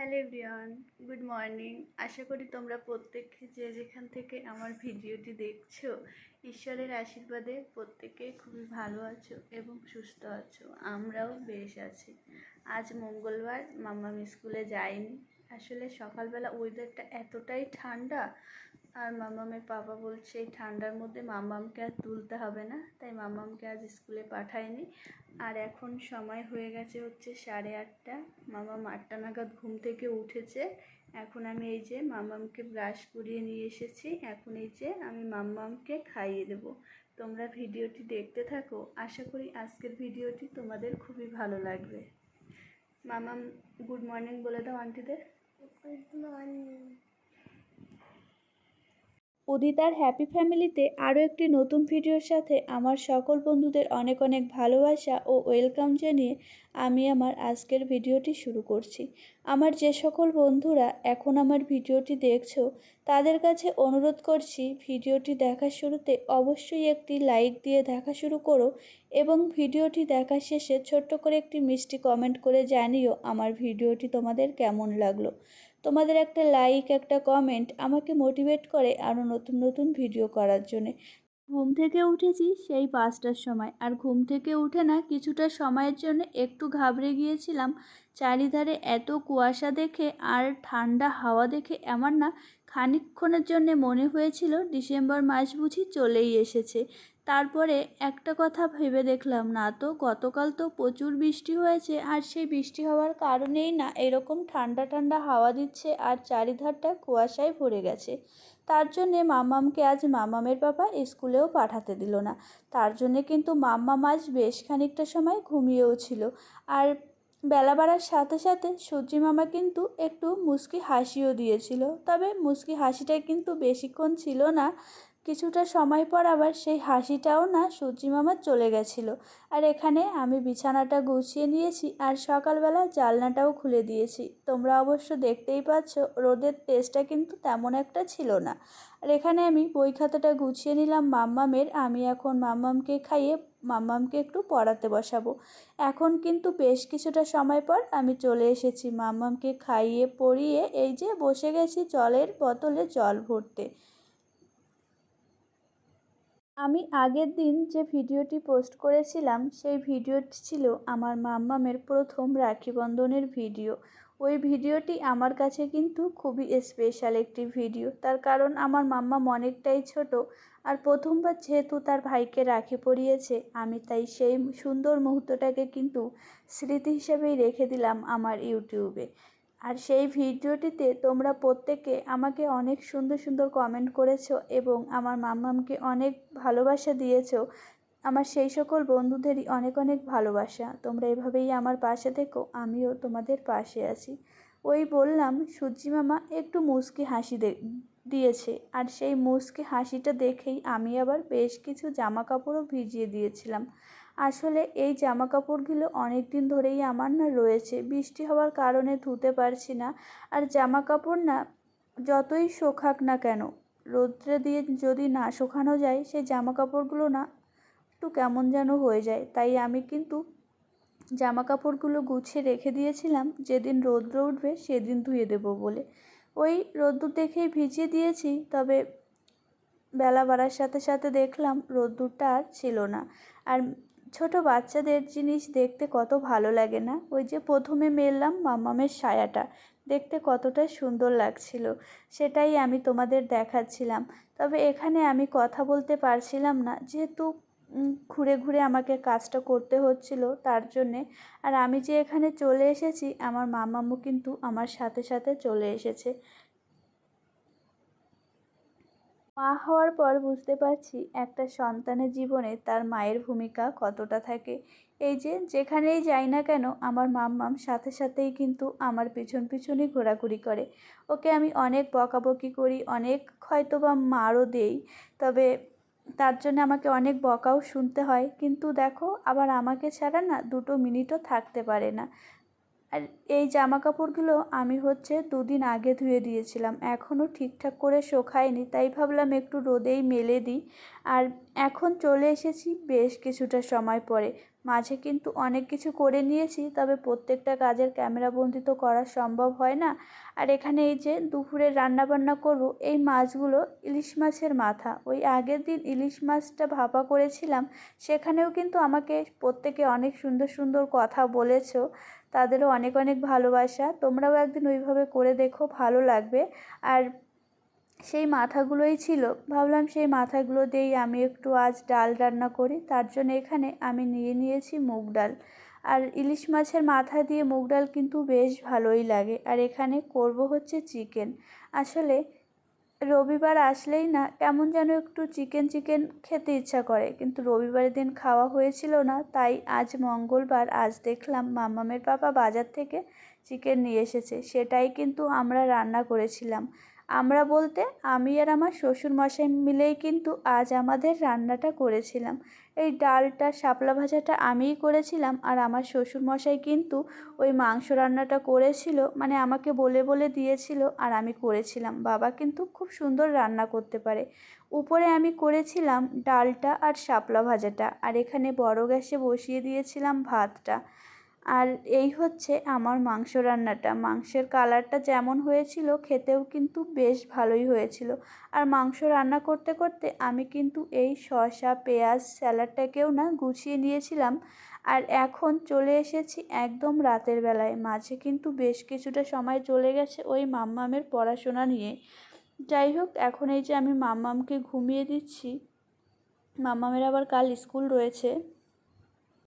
Hello everyone, good morning. আশা করি তোমরা প্রত্যেকে যে যেখান থেকে আমার ভিডিওটি দেখছ, ঈশ্বরের আশীর্বাদে প্রত্যেকে খুবই ভালো আছো এবং সুস্থ আছো। আমরাও বেশ আছি। আজ মঙ্গলবার, মাম্মাম স্কুলে যাইনি। আসলে সকালবেলা ওয়েদারটা এতটাই ঠান্ডা আর মামামের বাবা বলছে, এই ঠান্ডার মধ্যে মামামকে আর তুলতে হবে না। তাই মামামকে আজ স্কুলে পাঠায়নি। আর এখন সময় হয়ে গেছে হচ্ছে সাড়ে আটটা। মামাম আটটা নাগাদ ঘুম থেকে উঠেছে। এখন আমি এই যে মামামকে ব্রাশ করিয়ে নিয়ে এসেছি। এখন এই যে আমি মাম্মামকে খাইয়ে দেব। তোমরা ভিডিওটি দেখতে থাকো। আশা করি আজকের ভিডিওটি তোমাদের খুবই ভালো লাগবে। মামাম গুড মর্নিং বলে দাও আন্টিদের গুড মর্নিং উদিতার হ্যাপি ফ্যামিলিতে আরও একটি নতুন ভিডিওর সাথে আমার সকল বন্ধুদের অনেক অনেক ভালোবাসা ও ওয়েলকাম জানিয়ে আমি আমার আজকের ভিডিওটি শুরু করছি। আমার যে সকল বন্ধুরা এখন আমার ভিডিওটি দেখছ, তাদের কাছে অনুরোধ করছি ভিডিওটি দেখার শুরুতে অবশ্যই একটি লাইক দিয়ে দেখা শুরু করো এবং ভিডিওটি দেখা শেষে ছোট্ট করে একটি মিষ্টি কমেন্ট করে জানিও আমার ভিডিওটি তোমাদের কেমন লাগল। তোমাদের একটা লাইক একটা কমেন্ট আমাকে মোটিভেট করে আরও নতুন নতুন ভিডিও করার জন্যে। ঘুম থেকে উঠেছি সেই পাঁচটার সময়। আর ঘুম থেকে উঠে না কিছুটা সময়ের জন্য একটু ঘাবড়ে গিয়েছিলাম। চারিধারে এত কুয়াশা দেখে আর ঠান্ডা হাওয়া দেখে এমন না খানিকক্ষণের জন্যে মনে হয়েছিল ডিসেম্বর মাস বুঝি চলেই এসেছে। তারপরে একটা কথা ভেবে দেখলাম, না তো, গতকাল তো প্রচুর বৃষ্টি হয়েছে আর সেই বৃষ্টি হওয়ার কারণেই না এরকম ঠান্ডা ঠান্ডা হাওয়া দিচ্ছে আর চারিধারটা কুয়াশায় ভরে গেছে। তার জন্যে মামামকে আজ মামামের বাবা স্কুলেও পাঠাতে দিল না। তার জন্যে কিন্তু মাম্মাম আজ বেশ খানিকটা সময় ঘুমিয়েও ছিল। আর বেলা বাড়ার সাথে সাথে সূর্যি মামা কিন্তু একটু মুসকি হাসিও দিয়েছিল। তবে মুসকি হাসিটা কিন্তু বেশিক্ষণ ছিল না। কিছুটা সময় পর আবার সেই হাসিটাও না সূর্যি মামার চলে গেছিল। আর এখানে আমি বিছানাটা গুছিয়ে নিয়েছি আর সকালবেলা জালনাটাও খুলে দিয়েছি। তোমরা অবশ্য দেখতেই পাচ্ছ, রোদের তেজটা কিন্তু তেমন একটা ছিল না। আর এখানে আমি বই খাতাটা গুছিয়ে নিলাম মাম্মামের। আমি এখন মাম্মামকে খাইয়ে মাম্মামকে একটু পড়াতে বসাবো। এখন কিন্তু বেশ কিছুটা সময় পর আমি চলে এসেছি মাম্মামকে খাইয়ে পড়িয়ে এই যে বসে গেছি জলের বোতলে জল ভরতে। আমি আগের দিন যে ভিডিওটি পোস্ট করেছিলাম, সেই ভিডিওটি ছিল আমার মাম্মামের প্রথম রাখি বন্ধনের ভিডিও। ওই ভিডিওটি আমার কাছে কিন্তু খুবই স্পেশাল একটি ভিডিও। তার কারণ আমার মাম্মাম অনেকটাই ছোট আর প্রথমবার যেহেতু তার ভাইকে রাখি পরিয়েছে, আমি তাই সেই সুন্দর মুহূর্তটাকে কিন্তু স্মৃতি হিসেবেই রেখে দিলাম আমার ইউটিউবে। আর সেই ভিডিওটিতে তোমরা প্রত্যেকে আমাকে অনেক সুন্দর সুন্দর কমেন্ট করেছ এবং আমার মাম্মামকে অনেক ভালোবাসা দিয়েছ। আমার সেই সকল বন্ধুদেরই অনেক অনেক ভালোবাসা। তোমরা এভাবেই আমার পাশে থেকো, আমিও তোমাদের পাশে আছি। ওই বললাম সূর্যি মামা একটু মুচকি হাসি দিয়েছে। আর সেই মুচকি হাসিটা দেখেই আমি আবার বেশ কিছু জামা কাপড়ও ভিজিয়ে দিয়েছিলাম। আসলে এই জামা কাপড়গুলো অনেক দিন ধরেই আমার না রয়েছে। বৃষ্টি হওয়ার কারণে ধুতে পারছি না। আর জামা কাপড় না যতই শোকাক না কেন, রোদ্রে দিয়ে যদি না শুকানো যায়, সেই জামা কাপড়গুলো না একটু কেমন যেন হয়ে যায়। তাই আমি কিন্তু জামা কাপড়গুলো গুছিয়ে রেখে দিয়েছিলাম। যেদিন রৌদ্র উঠবে, সেদিন ধুয়ে দেবো বলে। ওই রোদ্দুর দেখেই ভিজিয়ে দিয়েছি, তবে বেলা বাড়ার সাথে সাথে দেখলাম রোদ্দুরটা আর ছিল না। আর ছোট বাচ্চাদের জিনিস দেখতে কত ভালো লাগে না? ওই যে প্রথমে মেললাম মাম্মামের সায়াটা। দেখতে কতটা সুন্দর লাগছিল। সেটাই আমি তোমাদের দেখাচ্ছিলাম। তবে এখানে আমি কথা বলতে পারছিলাম না। যেহেতু ঘুরে ঘুরে আমাকে কাজটা করতে হচ্ছিল তার জন্যে। আর আমি যে এখানে চলে এসেছি, আমার মামাম্মু কিন্তু আমার সাথে সাথে চলে এসেছে। মা হওয়ার পর বুঝতে পারছি একটা সন্তানের জীবনে তার মায়ের ভূমিকা কতটা থাকে। এই যে যেখানেই যাই না কেন আমার মাম্মাম সাথে সাথেই কিন্তু আমার পিছন পিছনই ঘোরাঘুরি করে। ওকে আমি অনেক বকাবকি করি, অনেক হয়তো বা মারও দেই, তবে তার জন্য আমাকে অনেক বকাও শুনতে হয়। কিন্তু দেখো, আবার আমাকে ছাড়া না দুটো মিনিটও থাকতে পারে না। আর এই জামা কাপড়গুলো আমি হচ্ছে দুদিন আগে ধুয়ে দিয়েছিলাম। এখনও ঠিকঠাক করে শোকায়নি, তাই ভাবলাম একটু রোদেই মেলে দিই। আর এখন চলে এসেছি বেশ কিছুটা সময় পরে। মাঝে কিন্তু অনেক কিছু করে নিয়েছি, তবে প্রত্যেকটা কাজের ক্যামেরাবন্দি তো করা সম্ভব হয় না। আর এখানে এই যে দুপুরে রান্না বান্না করব, এই মাছগুলো ইলিশ মাছের মাথা। ওই আগের দিন ইলিশ মাছটা ভাপা করেছিলাম, সেখানেও কিন্তু আমাকে প্রত্যেকে অনেক সুন্দর সুন্দর কথা বলেছ। তাদেরও অনেক অনেক ভালোবাসা। তোমরাও একদিন ওইভাবে করে দেখো, ভালো লাগবে। আর সেই মাথাগুলোই ছিল। ভাবলাম সেই মাথাগুলো দিয়েই আমি একটু আজ ডাল রান্না করি। তার জন্য এখানে আমি নিয়ে নিয়েছি মুগ ডাল। আর ইলিশ মাছের মাথা দিয়ে মুগ ডাল কিন্তু বেশ ভালোই লাগে। আর এখানে করব হচ্ছে চিকেন। আসলে রবিবার আসলেই না, কেমন যেন একটু চিকেন চিকেন খেতে ইচ্ছা করে। কিন্তু রবিবারের দিন খাওয়া হয়েছিল না, তাই আজ মঙ্গলবার আজ দেখলাম মামামের পাপা বাজার থেকে চিকেন নিয়ে এসেছে। সেটাই কিন্তু আমরা রান্না করেছিলাম। আমরা বলতে আমি আর আমার শ্বশুর মশাই মিলেই কিন্তু আজ আমাদের রান্নাটা করেছিলাম। এই ডালটা, শাপলা ভাজাটা আমিই করেছিলাম আর আমার শ্বশুর মশাই কিন্তু ওই মাংস রান্নাটা করেছিল মানে আমাকে বলে বলে দিয়েছিল আর আমি করেছিলাম। বাবা কিন্তু খুব সুন্দর রান্না করতে পারে। উপরে আমি করেছিলাম ডালটা আর শাপলা ভাজাটা আর এখানে বড় গ্যাসে বসিয়ে দিয়েছিলাম ভাতটা। আর এই হচ্ছে আমার মাংস রান্নাটা। মাংসের কালারটা যেমন হয়েছিল, খেতেও কিন্তু বেশ ভালোই হয়েছিল। আর মাংস রান্না করতে করতে আমি কিন্তু এই শসা, পেঁয়াজ, স্যালাডটাকেও না গুছিয়ে নিয়েছিলাম। আর এখন চলে এসেছি একদম রাতের বেলায়। মাঝে কিন্তু বেশ কিছুটা সময় চলে গেছে ওই মাম্মামের পড়াশোনা নিয়ে। যাই হোক, এখন এই যে আমি মাম্মামকে ঘুমিয়ে দিচ্ছি। মাম্মামের আবার কাল স্কুল রয়েছে।